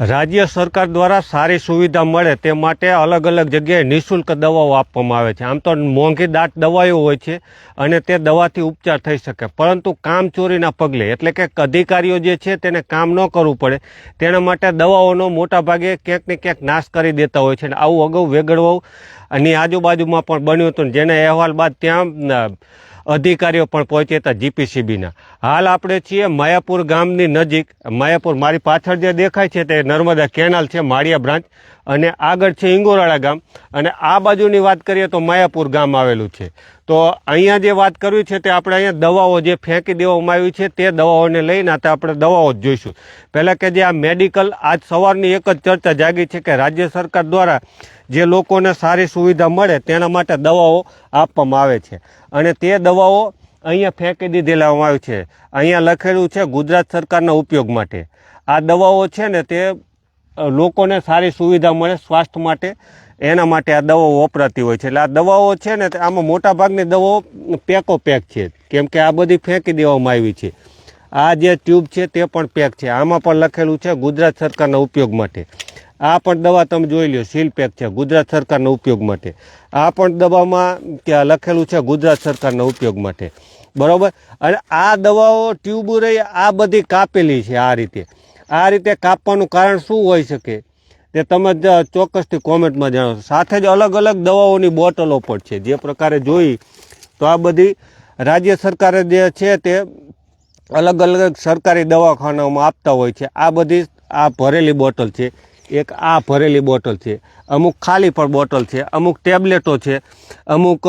રાજ્ય સરકાર દ્વારા સારી સુવિધા મળે તે માટે અલગ અલગ જગ્યાએ નિઃશુલ્ક દવાઓ આપવામાં આવે છે. આમ તો મોંઘી દાટ દવાઓ હોય છે અને તે દવાથી ઉપચાર થઈ શકે. પરંતુ કામચોરીના પગલે, એટલે કે અધિકારીઓ જે છે તેને કામ ન કરવું પડે. તેના માટે દવાઓનો મોટાભાગે ક્યાંક ને ક્યાંક નાશ કરી દેતા હોય છે અને આવું અગાઉ વેગળવાવ અને આજુબાજુમાં પણ બન્યું હતું. જેના અહેવાલ બાદ ત્યાં અધિકારીઓ પણ પહોંચ્યા હતા જીપીસીબીના. હાલ આપણે છીએ માયાપુર ગામની નજીક. માયાપુર મારી પાછળ જે દેખાય છે તે નર્મદા કેનાલ છે, માળિયા બ્રાન્ચ. અને આગળ છે ઇંગોરાળા ગામ. અને આ બાજુની વાત કરીએ તો માયાપુર ગામ આવેલું છે. તો અહીંયા જે વાત કરવી છે તે આપણે અહીંયા દવાઓ જે ફેંકી દેવામાં આવી છે તે દવાઓને લઈને તો આપણે દવાઓ જ જોઈશું. પહેલાં કે જે આ મેડિકલ આજ સવારની એક જ ચર્ચા જાગી છે કે રાજ્ય સરકાર દ્વારા જે લોકોને સારી સુવિધા મળે તેના માટે દવાઓ આપવામાં આવે છે. અને તે દવાઓ અહીંયા ફેંકી દીધેલામાં આવી છે. અહીંયા લખેલું છે ગુજરાત સરકારના ઉપયોગ માટે. આ દવાઓ છે ને તે લોકોને સારી સુવિધા મળે સ્વાસ્થ્ય માટે. એના માટે આ દવાઓ વપરાતી હોય છે. એટલે આ દવાઓ છે ને, આમાં મોટાભાગની દવાઓ પેકો પેક છે. કેમ કે આ બધી ફેંકી દેવામાં આવી છે. આ જે ટ્યુબ છે તે પણ પેક છે. આમાં પણ લખેલું છે ગુજરાત સરકારના ઉપયોગ માટે. આ પણ દવા તમે જોઈ લ્યો, સીલ પેક છે ગુજરાત સરકારના ઉપયોગ માટે. આ પણ દવામાં ત્યાં લખેલું છે ગુજરાત સરકારના ઉપયોગ માટે. બરાબર? અને આ દવાઓ ટ્યુબ રહી આ બધી કાપેલી છે આ રીતે. આ રીતે કાપવાનું કારણ શું હોઈ શકે તે તમે જ ચોક્કસથી કોમેન્ટમાં જણાવશો. સાથે જ અલગ અલગ દવાઓની બોટલો પણ છે. જે પ્રકારે જોઈ તો આ બધી રાજ્ય સરકારે જે છે તે અલગ અલગ સરકારી દવાખાનાઓમાં આપતા હોય છે. આ બધી આ ભરેલી બોટલ છે. એક આ ભરેલી બોટલ છે. અમુક ખાલી પણ બોટલ છે. અમુક ટેબ્લેટો છે. અમુક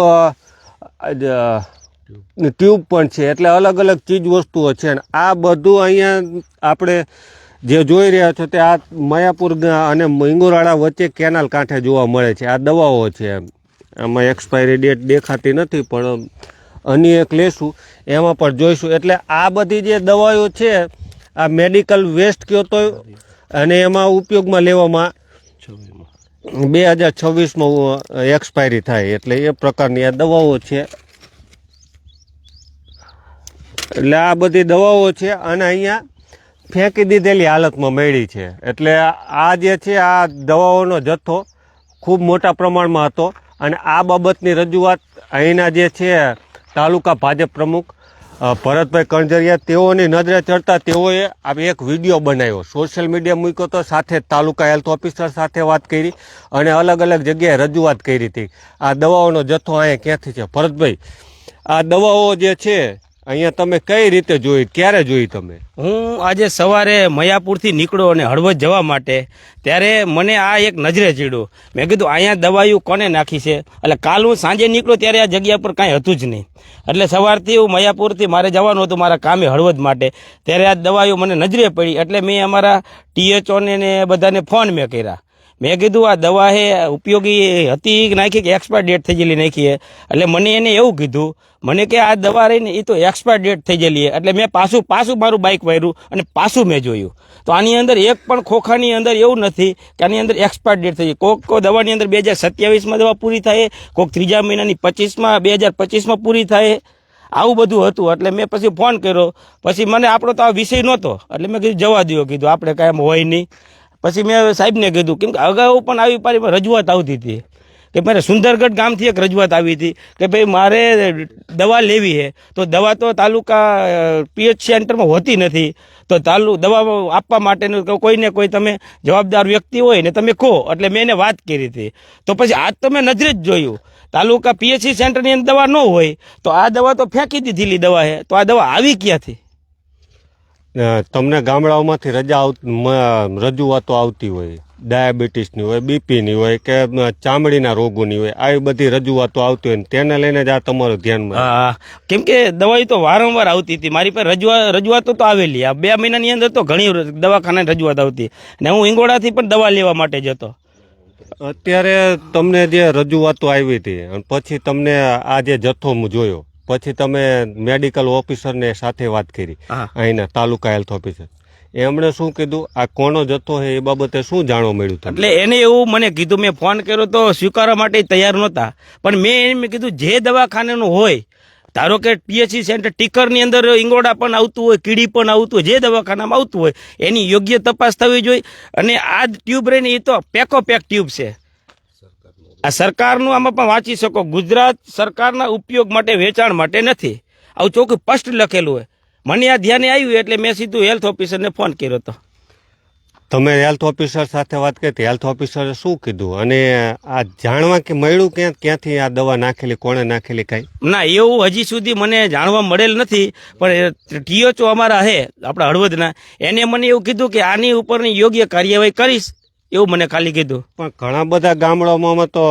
ટ્યુબ પણ છે. એટલે અલગ અલગ ચીજ વસ્તુઓ છે. અને આ બધું અહીંયા આપણે જે જોઈ રહ્યા છો તે આ માયાપુર અને ઇંગોરાળા વચ્ચે કેનાલ કાંઠે જોવા મળે છે. આ દવાઓ છે આમાં એક્સપાયરી ડેટ દેખાતી નથી, પણ અન્ય એક લેશું, એમાં પણ જોઈશું. એટલે આ બધી જે દવાઓ છે, આ મેડિકલ વેસ્ટ કયો તો અને એમાં ઉપયોગમાં લેવામાં બે હજાર છવ્વીસમાં એક્સપાયરી થાય. એટલે એ પ્રકારની આ દવાઓ છે. એટલે આ બધી દવાઓ છે અને અહીંયા ફેંકી દીધેલી હાલતમાં મળી છે. એટલે આ જે છે, આ દવાઓનો જથ્થો ખૂબ મોટા પ્રમાણમાં હતો અને આ બાબતની રજૂઆત અહીંના જે છે, તાલુકા ભાજપ પ્રમુખ ભરતભાઈ કણજરિયા, તેઓની નજરે ચડતા તેઓએ આ એક વીડિયો બનાવ્યો. સોશિયલ મીડિયા મૂક્યો તો સાથે તાલુકા હેલ્થ ઓફિસર સાથે વાત કરી અને અલગ અલગ જગ્યાએ રજૂઆત કરી હતી. આ દવાઓનો જથ્થો અહીંયા ક્યાંથી છે? ભરતભાઈ, આ દવાઓ જે છે અહીંયા તમે કઈ રીતે જોઈ, ક્યારે જોઈ તમે? હું આજે સવારે મયાપુરથી નીકળ્યો અને હળવદ જવા માટે, ત્યારે મને આ એક નજરે ચીડ્યું. મેં કીધું, અહીંયા દવાઈઓ કોને નાખી છે? એટલે કાલ હું સાંજે નીકળ્યો ત્યારે આ જગ્યા પર કાંઈ હતું જ નહીં. એટલે સવારથી હું મયાપુરથી મારે જવાનું હતું મારા કામે હળવદ માટે, ત્યારે આ દવાઈઓ મને નજરે પડી, એટલે મેં અમારા ટીએચઓને ને બધાને ફોન મેં કર્યા. મેં કીધું, આ દવા હે, ઉપયોગી હતી કે નાખી કે એક્સપાયર ડેટ થઈ ગયેલી નાખીએ એટલે મને એને એવું કીધું, મને કે આ દવા રહીને એ તો એક્સપાયર ડેટ થઈ ગયેલી એટલે મેં પાછું પાછું મારું બાઇક વાર્યું અને પાછું મેં જોયું. તો આની અંદર એક પણ ખોખાની અંદર એવું નથી કે આની અંદર એક્સપાયર ડેટ થઈ ગઈ. કોક કોઈ દવાની અંદર બે હજાર સત્યાવીસમાં દવા પૂરી થાય, કોક ત્રીજા મહિનાની પચીસમાં બે હજાર પચીસમાં પૂરી થાય. આવું બધું હતું. એટલે મેં પછી ફોન કર્યો. પછી મને આપણો તો આ વિષય નહોતો. એટલે મેં કીધું, જવા દો કીધું, આપણે કાંઈ એમ હોય નહીં. પછી મેં સાહેબને કીધું, કેમ કે અગાઉ પણ આવી પારી રજૂઆત આવતી હતી. કે મારે સુંદરગઢ ગામથી એક રજૂઆત આવી હતી કે ભાઈ મારે દવા લેવી છે. તો દવા તો તાલુકા પીએચ સેન્ટરમાં હોતી નથી. તો તાલુ, દવા આપવા માટેનું કોઈને કોઈ તમે જવાબદાર વ્યક્તિ હોય ને તમે કહો. એટલે મેં એને વાત કરી હતી. તો પછી આજ તો મેં નજરે જ જોયું. તાલુકા પીએચસી સેન્ટરની અંદર દવા ન હોય, તો આ દવા તો ફેંકી દીધેલી દવા છે. તો આ દવા આવી ક્યાંથી? તમને ગામડાઓમાંથી રજા આવ રજૂઆતો આવતી હોય ડાયાબિટીસની હોય બીપીની હોય કે ચામડીના રોગોની હોય આવી બધી રજૂઆતો આવતી હોય તેને લઈને જ આ તમારું ધ્યાનમાં કેમ કે દવાઈ તો વારંવાર આવતી હતી. મારી પાસે રજૂઆત રજૂઆતો તો આવેલી. આ બે મહિનાની અંદર તો ઘણી દવાખાને રજૂઆત આવતી. ને હું ઈંગોડાથી પણ દવા લેવા માટે જતો અત્યારે તમને જે રજૂઆતો આવી હતી અને પછી તમને આ જે જથ્થો જોયો પછી તમે મેડિકલ ઓફિસરને સાથે વાત કરી. અહીંના તાલુકા હેલ્થ ઓફિસર. એમણે શું કીધું? આ કોનો જથ્થો છે એ બાબતે શું જાણવા મળ્યું તમને? એટલે એને એવું મને કીધું મેં ફોન કર્યો તો સ્વીકારવા માટે તૈયાર નહોતા. પણ મેં એમ કીધું જે દવાખાનાનું હોય ધારો કે પીએચસી સેન્ટર ટીકરની અંદર ઈંગોડા પણ આવતું હોય કીડી પણ આવતું હોય જે દવાખાનામાં આવતું હોય એની યોગ્ય તપાસ થવી જોઈએ. અને આ ટ્યુબ રહીને એ તો પેકો પેક ટ્યુબ છે. આ સરકારનું આમાં પણ વાંચી શકો. ગુજરાત સરકારના ઉપયોગ માટે વેચાણ માટે નથી. આવું ચોખ્ખું સ્પષ્ટ લખેલું હોય. મને આ ધ્યાને આવ્યું એટલે મેં સીધું હેલ્થ ઓફિસરને ફોન કર્યો હતો. તમે હેલ્થ ઓફિસર સાથે વાત કરી હેલ્થ ઓફિસરે શું કીધું? અને આ જાણવા કે મળ્યું ક્યાં? ક્યાંથી આ દવા નાખેલી? કોણે નાખેલી કાંઈ? ના એવું હજી સુધી મને જાણવા મળેલ નથી પણ ટીઓચો અમારા હે આપણા હળવદના. એને મને એવું કીધું કે આની ઉપરની યોગ્ય કાર્યવાહી કરીશ. એવું મને ખાલી કીધું. પણ ઘણા બધા ગામડાઓમાં તો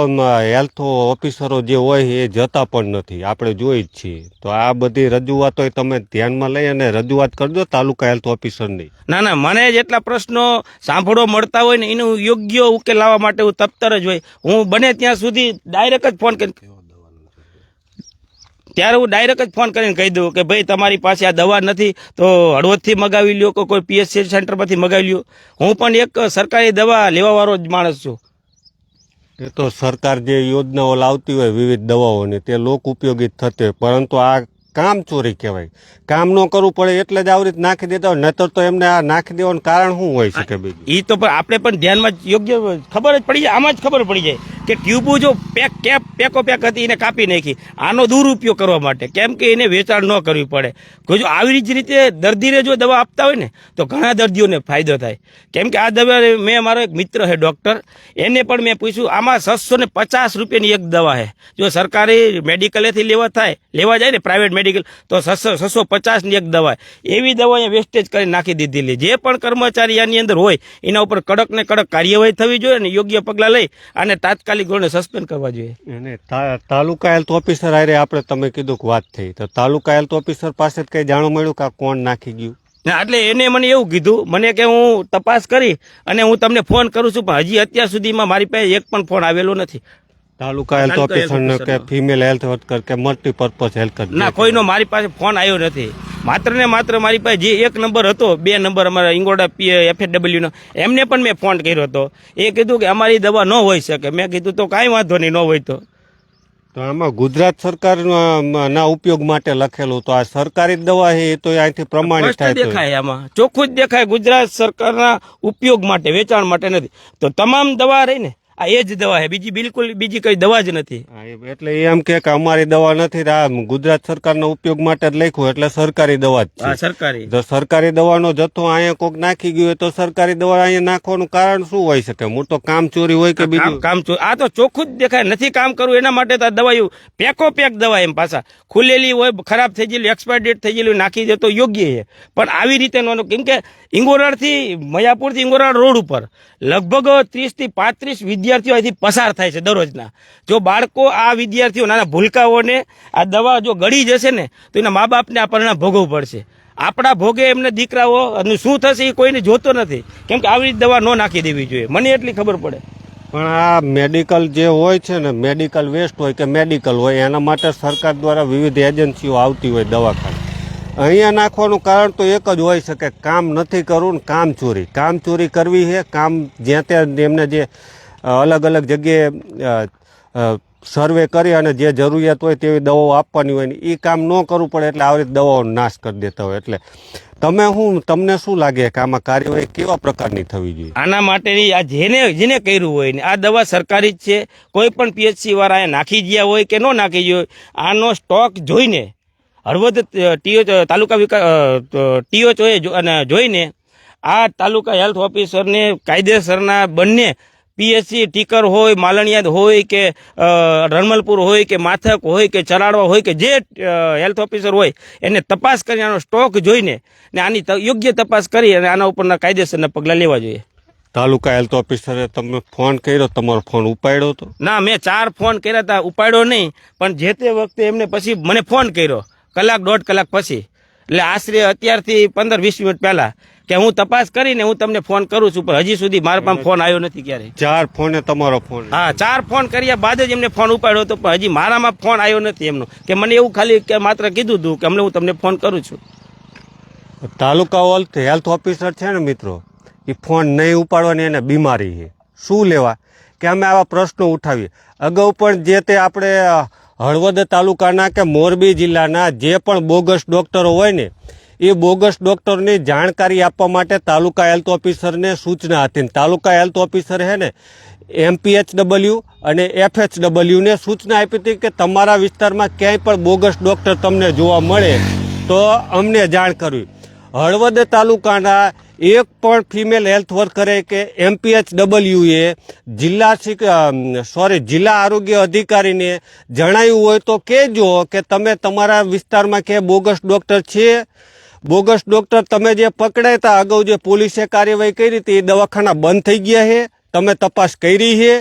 હેલ્થ ઓફિસરો જે હોય એ જતા પણ નથી. આપણે જોઈ જ છીએ. તો આ બધી રજૂઆતો તમે ધ્યાનમાં લઈ અને રજૂઆત કરજો તાલુકા હેલ્થ ઓફિસરની ના ના મને જેટલા પ્રશ્નો સાંભળવા મળતા હોય ને એનું યોગ્ય ઉકેલ લાવવા માટે હું તપ્તર જ હોય. હું બને ત્યાં સુધી ડાયરેક્ટ જ ફોન કરી ત્યારે હું ડાયરેક્ટ જ ફોન કરીને કહી દઉં કે ભાઈ, તમારી પાસે આ દવા નથી, તો હળવદથી મગાવી લ્યો કે કોઈ પીએચસી સેન્ટરમાંથી મગાવી લ્યો. હું પણ એક સરકારી દવા લેવાવાળો જ માણસ છું. એ તો સરકાર જે યોજનાઓ લાવતી હોય વિવિધ દવાઓની, તે લોક ઉપયોગી થતે પરંતુ આ કામ ચોરી કહેવાય. કામ ન કરવું પડે એટલે જ આવી રીતે નાખી દેતા હોય. નતર તો એમને આ નાખી દેવાનું કારણ શું હોય શકે બીજું? એ તો પણ આપણે પણ ધ્યાનમાં જ યોગ્ય ખબર જ પડી જાય આમાં જ ખબર પડી જાય કે ટ્યુબો જો પેક કેપ પેકો પેક હતી એને કાપી નાખી. આનો દુરુપયોગ કરવા માટે. કેમ કે એને વેચાણ ન કરવી પડે. કોઈ જો આવી જ રીતે દર્દીને જો દવા આપતા હોય ને તો ઘણા દર્દીઓને ફાયદો થાય. કેમ કે આ દવા મેં મારો એક મિત્ર છે ડૉક્ટર. એને પણ મેં પૂછ્યું આમાં છસો ને પચાસ રૂપિયાની એક દવા છે. જો સરકારી મેડિકલેથી લેવા થાય લેવા જાય ને પ્રાઇવેટ મેડિકલ તો છસો છસો પચાસની એક દવા એવી દવા અહીંયા વેસ્ટેજ કરી નાખી દીધેલી જે પણ કર્મચારી આની અંદર હોય એના ઉપર કડક ને કડક કાર્યવાહી થવી જોઈએ અને યોગ્ય પગલાં લઈ અને તાત્કાલિક ધોરણે સસ્પેન્ડ કરવા જોઈએ. તાલુકા હેલ્થ ઓફિસર હારે આપણે તમે કીધું કે વાત થઈ. તો તાલુકા હેલ્થ ઓફિસર પાસે જ કઈ જાણવા મળ્યું કે આ કોણ નાખી ગયું? એટલે એને મને એવું કીધું મને કે હું તપાસ કરી અને હું તમને ફોન કરું છું પણ હજી અત્યાર સુધીમાં મારી પાસે એક પણ ફોન આવેલો નથી. તાલુકા હેલ્થ ઓફિસર કે ફિમેલ હેલ્થ વર્કર કે મલ્ટીપર્પઝ હેલ્થ ના કોઈનો મારી પાસે ફોન આવ્યો નથી. માત્ર ને માત્ર મારી પાસે જે એક નંબર હતો બે નંબર અમારા ઇંગોડા પી નો એમને પણ મેં ફોન કર્યો હતો. એ કીધું કે અમારી દવા ન હોઈ શકે. મેં કીધું તો કાંઈ વાંધો નહીં ન હોય તો. તો આમાં ગુજરાત સરકાર ના ઉપયોગ માટે લખેલું તો આ સરકારી દવા છે એ તો અહીંથી પ્રમાણિત થાય દેખાય આમાં. ચોખ્ખું જ દેખાય. ગુજરાત સરકારના ઉપયોગ માટે વેચાણ માટે નથી. તો તમામ દવા રહી ને આ એ જ દવા છે. બીજી બિલકુલ બીજી કઈ દવા જ નથી. એટલે એમ કે અમારી દવા નથી આ ગુજરાત સરકારના ઉપયોગ માટે જ લખ્યું એટલે સરકારી દવા જ છે. સરકારી. જો સરકારી દવાનો જથ્થો અહીંયા કોક નાખી ગયો તો સરકારી દવા અહીંયા નાખવાનું કારણ શું હોય શકે? મોટો કામ ચોરી હોય કે બીજું? કામ ચોરી. આ તો ચોખ્ખું જ દેખાય. નથી કામ કરવું એના માટે તો આ દવાઓ પેકો પેક દવા એમ પાછા. ખુલેલી હોય ખરાબ થઈ ગયેલી એક્સપાયર ડેટ થઈ ગયેલી નાખી દે તો યોગ્ય છે. પણ આવી રીતે કેમ કે ઇંગોરાળથી મયાપુરથી ઇંગોરાળ રોડ ઉપર લગભગ ત્રીસથી પાંત્રીસ પાંત્રીસ વિદ્યાર્થીઓ અહીંથી પસાર થાય છે દરરોજના. જો બાળકો આ વિદ્યાર્થીઓ નાના ભૂલકાઓને આ દવા જો ગળી જશે ને, તો એના મા બાપને આ પરિણામ ભોગવવું પડશે. આપણા ભોગે એમને દીકરાઓ, અને શું થશે એ કોઈને જોતો નથી. કેમ કે આવી દવા ન નાખી દેવી જોઈએ. મને એટલી ખબર પડે. પણ આ મેડિકલ જે હોય છે ને, મેડિકલ વેસ્ટ હોય કે મેડિકલ હોય, એના માટે સરકાર દ્વારા વિવિધ એજન્સીઓ આવતી હોય દવાખાને. અહીંયા નાખવાનું કારણ તો એક જ હોય શકે કામ નથી કરવું ને કામ ચોરી. કામ કરવી છે, કામ જ્યાં ત્યાં એમને જે અલગ અલગ જગ્યાએ સર્વે કરી અને જે જરૂરિયાત હોય તેવી દવાઓ આપવાની હોય ને એ કામ ન કરવું પડે એટલે આવી રીતે દવાઓ નાશ કરી દેતા હોય. એટલે તમે શું તમને શું લાગે કે આમાં કાર્યવાહી કેવા પ્રકારની થવી જોઈએ? આના માટેની આ જેને જેને કર્યું હોય ને, આ દવા સરકારી જ છે. કોઈ પણ પીએચસી એ નાખી ગયા હોય કે ન નાખી ગયો હોય, આનો સ્ટોક જોઈને, હળવદ ટીઓ, તાલુકા વિકાસ ટીઓ અને જોઈને આ તાલુકા હેલ્થ ઓફિસરને કાયદેસરના બંને પીએચસી ટીકર હોય માલણિયાદ હોય કે રણમલપુર હોય કે માથક હોય કે ચરાડવા હોય કે જે હેલ્થ ઓફિસર હોય એને તપાસ કરી આનો સ્ટોક જોઈને ને આની યોગ્ય તપાસ કરી અને આના ઉપરના કાયદેસરના પગલાં લેવા જોઈએ. તાલુકા હેલ્થ ઓફિસરે તમે ફોન કર્યો તમારો ફોન ઉપાડ્યો હતો? ના મેં ચાર ફોન કર્યા હતા ઉપાડ્યો નહીં પણ જે તે વખતે એમને પછી મને ફોન કર્યો કલાક દોઢ કલાક પછી. એટલે આશરે અત્યારથી પંદર વીસ મિનિટ પહેલા કે હું તપાસ કરીને હું તમને ફોન કરું છું પણ હજી સુધી મારા પાસે ફોન આવ્યો નથી ક્યારે. ચાર ફોને તમારો ફોન હા ચાર ફોન કર્યા બાદ જ એમને ફોન ઉપાડ્યો હતો પણ હજી મારામાં ફોન આવ્યો નથી એમનો. કે મને એવું ખાલી કે માત્ર કીધું હતું કે અમને હું તમને ફોન કરું છું. તાલુકા હેલ્થ હેલ્થ ઓફિસર છે ને મિત્રો એ ફોન નહીં ઉપાડવાની એને બીમારી છે. શું લેવા? કે અમે આવા પ્રશ્નો ઉઠાવીએ. અગાઉ પણ જે તે આપણે હળવદ તાલુકાના કે મોરબી જિલ્લાના જે પણ બોગસ ડોક્ટરો હોય ને, એ બોગસ ડોક્ટરની જાણકારી આપવા માટે તાલુકા હેલ્થ ઓફિસરને સૂચના હતી તાલુકા હેલ્થ ઓફિસર હે ને એમપીએચડબલ્યુ અને એફએચડબલ્યુને સૂચના આપી હતી કે તમારા વિસ્તારમાં ક્યાંય પણ બોગસ ડોક્ટર તમને જોવા મળે તો અમને જાણ કરવી. હળવદ તાલુકાના એક પણ ફિમેલ હેલ્થ વર્કરે કે એમપીએચ ડબલ્યુએ જિલ્લા સોરી જિલ્લા આરોગ્ય અધિકારીને જણાવ્યું હોય તો કહેજો કે તમે તમારા વિસ્તારમાં કે બોગસ ડૉક્ટર છે? બોગસ ડૉક્ટર તમે જે પકડાયા હતા અગાઉ જે પોલીસે કાર્યવાહી કરી હતી એ દવાખાના બંધ થઈ ગયા છે તમે તપાસ કરી છે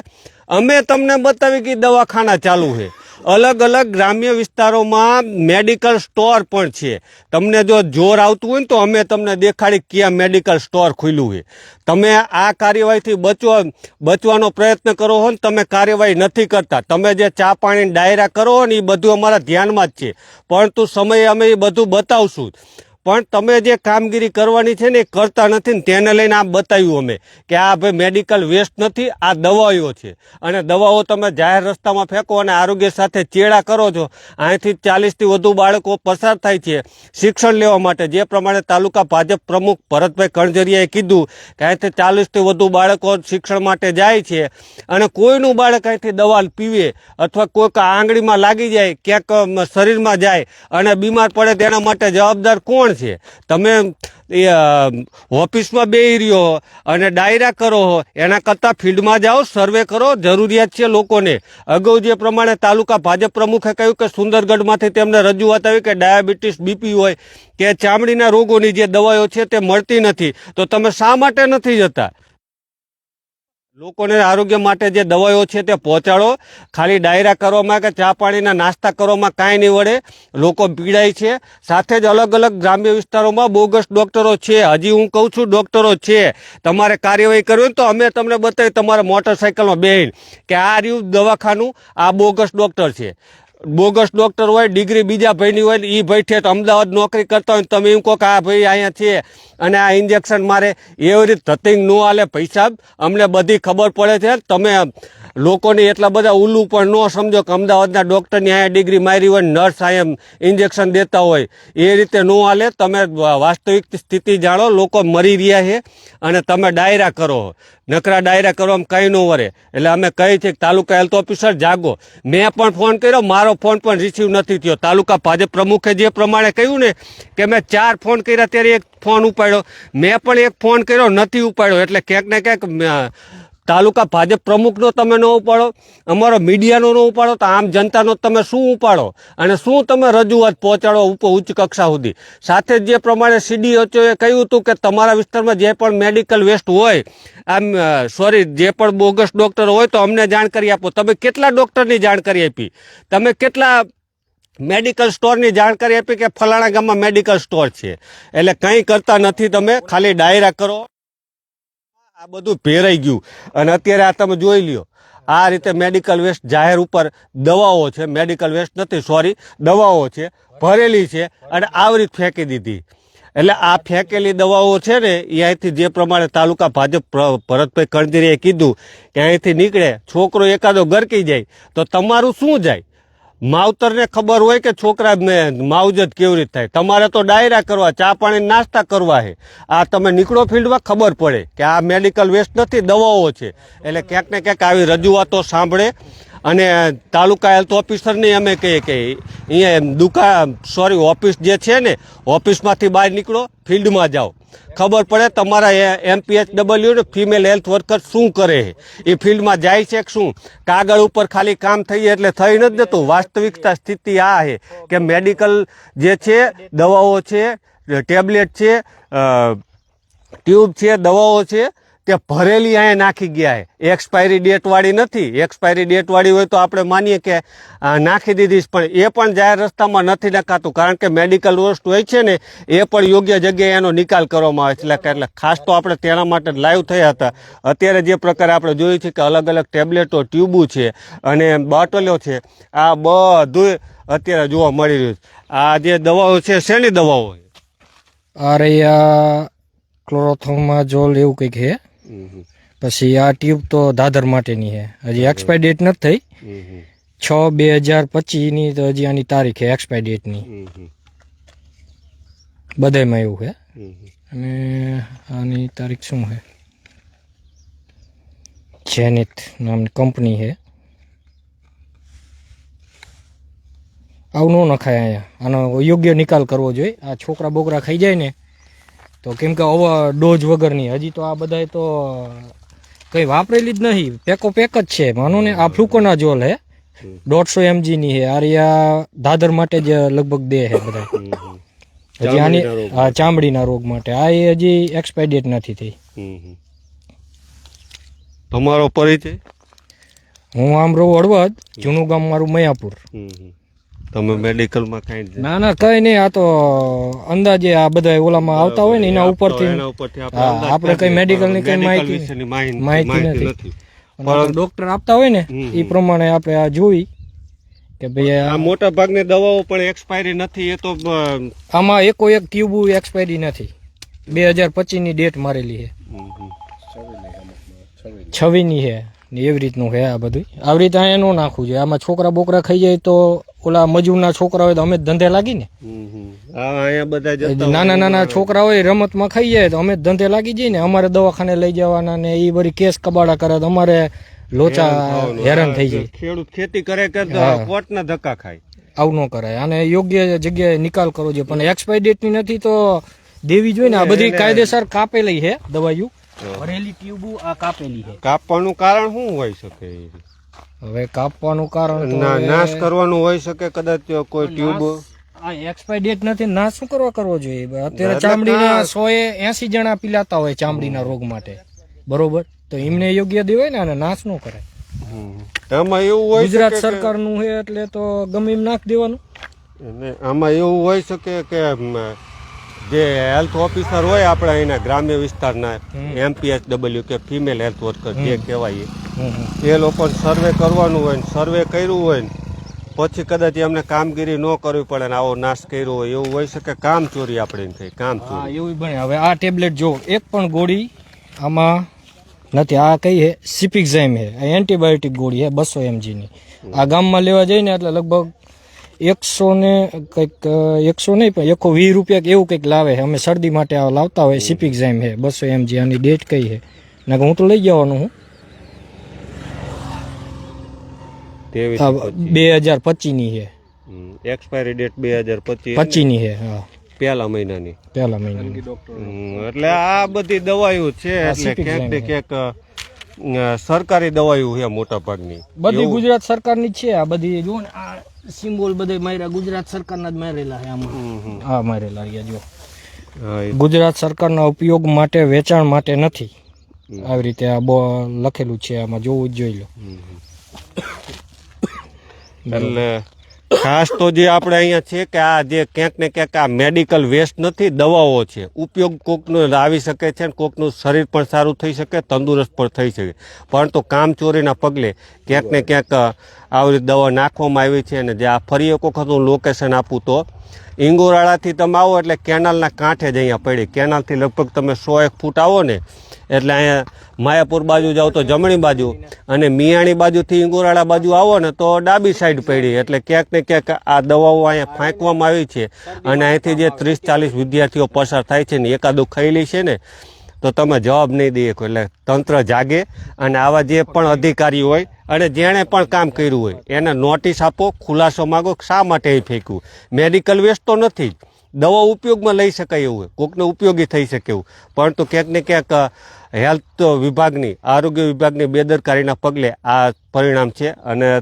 અમે તમને બતાવી કે દવાખાના ચાલુ છે. અલગ અલગ ગ્રામ્ય વિસ્તારોમાં મેડિકલ સ્ટોર પણ છે. તમને જો જોર આવતું હોય ને તો અમે તમને દેખાડી ક્યાં મેડિકલ સ્ટોર ખુલ્યું છે. તમે આ કાર્યવાહીથી બચવા, બચવાનો પ્રયત્ન કરો હો ને, તમે કાર્યવાહી નથી કરતા. તમે જે ચા પાણી ડાયરા કરો ને એ બધું અમારા ધ્યાનમાં જ છે. પરંતુ સમયે અમે એ બધું બતાવશું. પણ તમે જે કામગીરી કરવાની છે ને એ કરતા નથી ને તેને લઈને આ બતાવ્યું અમે કે આ ભાઈ મેડિકલ વેસ્ટ નથી, આ દવાઓ છે. અને દવાઓ તમે જાહેર રસ્તામાં ફેંકો અને આરોગ્ય સાથે ચેડા કરો છો, અહીંથી ચાલીસથી વધુ બાળકો પસાર થાય છે. શિક્ષણ લેવા માટે જે પ્રમાણે તાલુકા ભાજપ પ્રમુખ ભરતભાઈ કણજરિયાએ કીધું કે અહીંથી ચાલીસથી વધુ બાળકો શિક્ષણ માટે જાય છે અને કોઈનું બાળક અહીંથી દવા પીવે અથવા કોઈક આંગળીમાં લાગી જાય, ક્યાંક શરીરમાં જાય અને બીમાર પડે તેના માટે જવાબદાર કોણ? છે? તમે, એ ઓફિસમાં બે રહ્યો અને ડાયરા કરો એના કરતાં ફિલ્ડમાં જાઓ, સર્વે કરો, જરૂરિયાત છે લોકોને. અગાઉ જે પ્રમાણે તાલુકા ભાજપ પ્રમુખે કહ્યું કે સુંદરગઢમાંથી તેમને રજૂઆત આવી કે ડાયાબિટીસ બીપી હોય કે ચામડીના રોગોની જે દવાઓ છે તે મળતી નથી, તો તમે શા માટે નથી જતા? લોકોને આરોગ્ય માટે જે દવાઓ છે તે પહોંચાડો. ખાલી ડાયરા કરવામાં કે ચા પાણીના નાસ્તા કરવામાં કાંઈ નહીં વળે. લોકો પીડાય છે. સાથે જ અલગ અલગ ગ્રામ્ય વિસ્તારોમાં બોગસ ડૉક્ટરો છે. હજી હું કહું છું, ડોક્ટરો છે. તમારે કાર્યવાહી કરવી તો અમે તમને બતાવી તમારા મોટરસાઇકલમાં બેહીને કે આ રહ્યું દવાખાનું, આ બોગસ ડૉક્ટર છે. બોગસ ડોક્ટર હોય, ડિગ્રી બીજા ભાઈની હોય એ ભાઈ ઠેઠ અમદાવાદ નોકરી કરતા હોય તમે એમ કહો કે આ ભાઈ અહીંયા છે અને આ ઇન્જેક્શન મારે એવી રીતે ધતિંગ ન આલે પૈસા. અમને બધી ખબર પડે છે. તમે લોકોને એટલા બધા ઉલ્લું પણ ન સમજો કે અમદાવાદના ડૉક્ટરની અહીંયા ડિગ્રી મારી હોય નર્સ અહીંયા ઇન્જેક્શન દેતા હોય. એ રીતે ન હાલે તમે વાસ્તવિક સ્થિતિ જાણો. લોકો મરી રહ્યા છે અને તમે ડાયરા કરો. નકરા ડાયરા કરવામાં કંઈ ન વરે. એટલે અમે કહી છે તાલુકા હેલ્થ ઓફિસર, જાગો. મેં પણ ફોન કર્યો, મારો ફોન પણ રિસીવ નથી થયો. તાલુકા ભાજપ પ્રમુખે જે પ્રમાણે કહ્યું ને, કે મેં ચાર ફોન કર્યા, ત્યારે એક ફોન ઉપાડ્યો. મેં પણ એક ફોન કર્યો, નથી ઉપાડ્યો. એટલે ક્યાંક ને ક્યાંક તાલુકા ભાજપ પ્રમુખનો તમે ન ઉપાડો, અમારો મીડિયાનો ન ઉપાડો, તો આમ જનતાનો તમે શું ઉપાડો? અને શું તમે રજૂઆત પહોંચાડો ઉચ્ચ કક્ષા સુધી? સાથે જ પ્રમાણે સીડીએચઓએ કહ્યું હતું કે તમારા વિસ્તારમાં જે પણ મેડિકલ વેસ્ટ હોય, આમ સોરી, જે પણ બોગસ ડૉક્ટર હોય, તો અમને જાણકારી આપો. તમે કેટલા ડૉક્ટરની જાણકારી આપી? તમે કેટલા મેડિકલ સ્ટોરની જાણકારી આપી કે ફલાણા ગામમાં મેડિકલ સ્ટોર છે? એટલે કંઈ કરતા નથી તમે, ખાલી ડાયરા કરો. આ બધું પહેરાઈ ગયું. અને અત્યારે આ તમે જોઈ લ્યો, આ રીતે મેડિકલ વેસ્ટ જાહેર ઉપર દવાઓ છે મેડિકલ વેસ્ટ નથી સોરી દવાઓ છે, ભરેલી છે, અને આવરી ફેંકી દીધી. એટલે આ ફેંકેલી દવાઓ છે ને, એ અહીંથી જે પ્રમાણે તાલુકા ભાજપ ભરતભાઈ કણજીરીએ કીધું કે અહીંથી નીકળે, છોકરો એકાદો ગરકી જાય, તો તમારું શું જાય? માવતરને ખબર હોય કે છોકરા માવજત કેવી રીતે થાય? તમારે તો ડાયરા કરવા, ચા પાણી નાસ્તા કરવા છે આ તમે નીકળો ફિલ્ડમાં, ખબર પડે કે આ મેડિકલ વેસ્ટ નથી, દવાઓ છે. એટલે ક્યાંક ને ક્યાંક આવી રજૂઆતો સાંભળે. અને તાલુકા હેલ્થ ઓફિસરની અમે કહીએ કે અહીંયા દુકાન સોરી, ઓફિસ જે છે ને, ઓફિસમાંથી બહાર નીકળો, ફિલ્ડમાં જાઓ. ખબર પડે તમારા એમપીએચ ડબલ્યુ ને ફિમેલ હેલ્થ વર્કર શું કરે એ ફિલ્ડમાં જાય છે કે શું? કાગળ ઉપર ખાલી કામ થઈ એટલે થઈ નથી જતું. વાસ્તવિકતા સ્થિતિ આ છે કે મેડિકલ જે છે, દવાઓ છે, ટેબ્લેટ છે ટ્યુબ છે, દવાઓ છે તે ભરેલી અહીંયા નાખી ગયા છે એક્સપાયરી ડેટવાળી નથી. એક્સપાયરી ડેટવાળી હોય તો આપણે માનીએ કે નાખી દીધી પણ એ પણ જાહેર રસ્તામાં નથી નખાતું, કારણ કે મેડિકલ વેસ્ટ હોય છે ને, એ પણ યોગ્ય જગ્યાએ એનો નિકાલ કરવામાં આવે છે. એટલે ખાસ તો આપણે તેના માટે લાઈવ થયા હતા. અત્યારે જે પ્રકારે આપણે જોયું છે કે અલગ અલગ ટેબ્લેટો ટ્યુબો છે અને બોટલો છે, આ બધું અત્યારે જોવા મળી રહ્યું છે. આ જે દવાઓ છે, શેની દવાઓ આ રહ્યા ક્લોરોથોમાજોલ એવું કંઈક છે. પછી આ ટ્યુબ તો દાદર માટેની છે. હજી એક્સપાયર ડેટ નથી થઈ. છ બે હજાર પચીસની તો હજી આની તારીખ છે એક્સપાયર ડેટની બધાયમાં એવું છે. અને આની તારીખ શું છે? જેનિત નામની કંપની છે. આવું ન નખાય અહીંયા. આનો યોગ્ય નિકાલ કરવો જોઈએ. આ છોકરા બોકરા ખાઈ જાય ને તો કેમ કે ઓવર ડોઝ વગરની. હજી તો આ બધાય તો કંઈ વાપરેલી જ નહીં. પેકો પેક જ છે. માનો ને આ ફ્લુકોના જોલ હે દોઢસો એમજીની છે આરિયા દાદર માટે જ લગભગ દે હે બધા. હજી આની ચામડીના રોગ. માટે. આ એ હજી એક્સપાયડેટ નથી થઈ. તમારો પરિચય? હું આમ રહું હળવદ જૂનું ગામ મારું મયાપુર. તમે મેડિકલમાં કાંઈ ના ના કઈ નહીં. આ તો અંદાજે આ બધા ઓલામાં આવતા હોય ને એના ઉપરથી આપણે કઈ. મેડિકલની કઈ માહિતી- માહિતી નથી. નથી. ડોક્ટર આપતા હોય ને એ પ્રમાણે આપણે આ જોઈ કે ભાઈ આ- મોટા ભાગની દવાઓ પણ એક્સપાયરી નથી એ તો આમાં એકો એક ટ્યુબ એક્સપાયરી નથી. બે હજાર પચીસની ડેટ મારેલી છે. છવ્વીસની છે. ને એવી રીતનું છે આ બધું આવી રીતે અહીંયા ન નાખવું જોઈએ. આમાં છોકરા બોકરા ખાઈ જાય તો ઓલા મજૂરના છોકરા હોય તો અમે જ ધંધે લાગી ને હોય. નાના નાના છોકરા હોય રમતમાં ખાઈ જાય તો અમે જ ધંધે લાગી જઈએ ને. અમારે દવાખાને લઈ જવાના ને એ બધી કેસ કબાડા કરે તો અમારે લોચા હેરાન થઈ જાય. ખેડૂત ખેતી કરે કે. કોર્ટના ધક્કા ખાય. આવું ન કરાય. અને યોગ્ય જગ્યાએ નિકાલ કરવો જોઈએ. પણ એક્સપાયર ડેટની નથી તો દેવી જોઈએ ને. આ બધી કાયદેસર કાપેલી છે દવાઈઓ. ભરેલી ટ્યુબો આ કાપેલી છે. કાપવાનું કારણ શું હોઈ શકે? હવે કાપવાનું કારણ ના- નાશ કરવાનું હોઈ શકે કદાચ કોઈ ટ્યુબ આ એક્સપાયર ડેટ નથી નાશ શું કરવા કરવો જોઈએ? અત્યારે ચામડીના સો એ એસી જણા પીલાતા હોય ચામડીના રોગ માટે. બરોબર? તો એમને યોગ્ય દેવાય ને અને નાશ ન કરે આમાં એવું હોય ગુજરાત સરકારનું છે એટલે તો ગમે એમ નાખ દેવાનું. આમાં એવું હોઈ શકે કે જે હેલ્થ ઓફિસર હોય આપણે અહીંના ગ્રામ્ય વિસ્તારના એમપીએચ ડબલ્યુ કે ફિમેલ હેલ્થ વર્કર જે કહેવાય એ. લોકો સર્વે કરવાનું હોય ને સર્વે કર્યું હોય ને પછી કદાચ એમને કામગીરી ન કરવી પડે ને આવો નાશ કર્યો હોય એવું હોય શકે કામ ચોરી આપણે થઈ કામ હા ચોરી. એવું બને. હવે આ ટેબ્લેટ જો એક પણ ગોળી આમાં નથી આ કઈ હે સિપિક્ઝાઇમ હે આ એન્ટીબાયોટિક ગોળી હે બસો એમજીની આ ગામમાં લેવા જઈએ ને એટલે લગભગ એકસો ને કંઈક એકસો નહીં પણ એકસો વીસ રૂપિયા કે એવું કંઈક લાવે છે. અમે શરદી માટે આ લાવતા હોય સિપિક્ઝાઇમ છે બસો એમજી આની ડેટ કઈ છે. ને હું તો લઈ જવાનું હું. બે હજાર પચીસની છે. એક્સપાયરી ડેટ બે હજાર પચીસ પચીસની છે હા. પહેલા મહિનાની. પહેલા મહિનાની. હમ, એટલે આ બધી દવાઈઓ છે એટલે ક્યાંક ને ક્યાંક સરકારી દવાઈઓ છે મોટા ભાગની બધી ગુજરાત સરકારની છે આ બધી જો ને આ સિમ્બોલ બધે માર્યા ગુજરાત સરકારના જ મારેલા છે આમાં. હમ, હમ. હા મારેલા અહીંયા જો. ગુજરાત સરકારના ઉપયોગ માટે વેચાણ માટે નથી. આવી રીતે આ બો લખેલું છે આમાં જોવું જ જોઈ લો. એટલે ખાસ તો જે આપણે અહીંયા છે કે આ જે ક્યાંક ને ક્યાંક આ મેડિકલ વેસ્ટ નથી, દવાઓ છે. ઉપયોગ કોકનું આવી શકે છે ને કોકનું શરીર પણ સારું થઈ શકે, તંદુરસ્ત પણ થઈ શકે. પરંતુ કામચોરીના પગલે ક્યાંક ને ક્યાંક આવી દવા નાખવામાં આવી છે અને જે આ ફરી એક વખત હું લોકેશન આપું તો ઇંગોરાળાથી તમે આવો એટલે કેનાલના કાંઠે જ અહીંયા પડી. કેનાલથી લગભગ તમે સો એક ફૂટ આવો ને એટલે અહીંયા માયાપુર બાજુ જાઓ તો જમણી બાજુ અને મિયાણી બાજુથી ઇંગોરાળા બાજુ આવો ને તો ડાબી સાઈડ પડી. એટલે ક્યાંક ને ક્યાંક આ દવાઓ અહીંયા ફાંકવામાં આવી છે. અને અહીંથી જે ત્રીસ ચાલીસ વિદ્યાર્થીઓ પસાર થાય છે ને એકાદું ખાઈ છે ને, તો તમે જવાબ નહીં દઈ શકો. એટલે તંત્ર જાગે અને આવા જે પણ અધિકારી હોય અને જેણે પણ કામ કર્યું હોય, એને નોટિસ આપો, ખુલાસો માગો શા માટે ફેંક્યું? મેડિકલ વેસ્ટ તો નથી જ. દવા ઉપયોગમાં લઈ શકાય એવું હોય. કોકને ઉપયોગી થઈ શકે એવું. પરંતુ ક્યાંક ને ક્યાંક હેલ્થ વિભાગની, આરોગ્ય વિભાગની બેદરકારીના પગલે આ પરિણામ છે. અને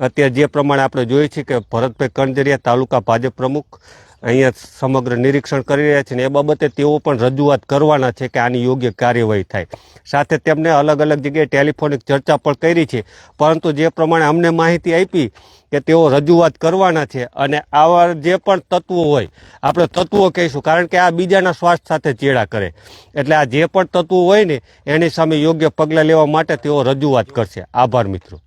અત્યારે જે પ્રમાણે આપણે જોઈએ છીએ કે ભરતભાઈ કણજરિયા તાલુકા ભાજપ પ્રમુખ અહીંયા સમગ્ર નિરીક્ષણ કરી રહ્યા છે ને એ બાબતે તેઓ પણ રજૂઆત કરવાના છે કે આની યોગ્ય કાર્યવાહી થાય. સાથે તેમને અલગ અલગ જગ્યાએ ટેલિફોનિક ચર્ચા પણ કરી છે. પરંતુ જે પ્રમાણે અમને માહિતી આપી કે તેઓ રજૂઆત કરવાના છે અને આવા જે પણ તત્વો હોય, આપણે તત્વો કહીશું કારણ કે આ બીજાના સ્વાસ્થ્ય સાથે ચેડા કરે. એટલે આ જે પણ તત્વો હોય ને, એની સામે યોગ્ય પગલાં લેવા માટે તેઓ રજૂઆત કરશે. આભાર મિત્રો.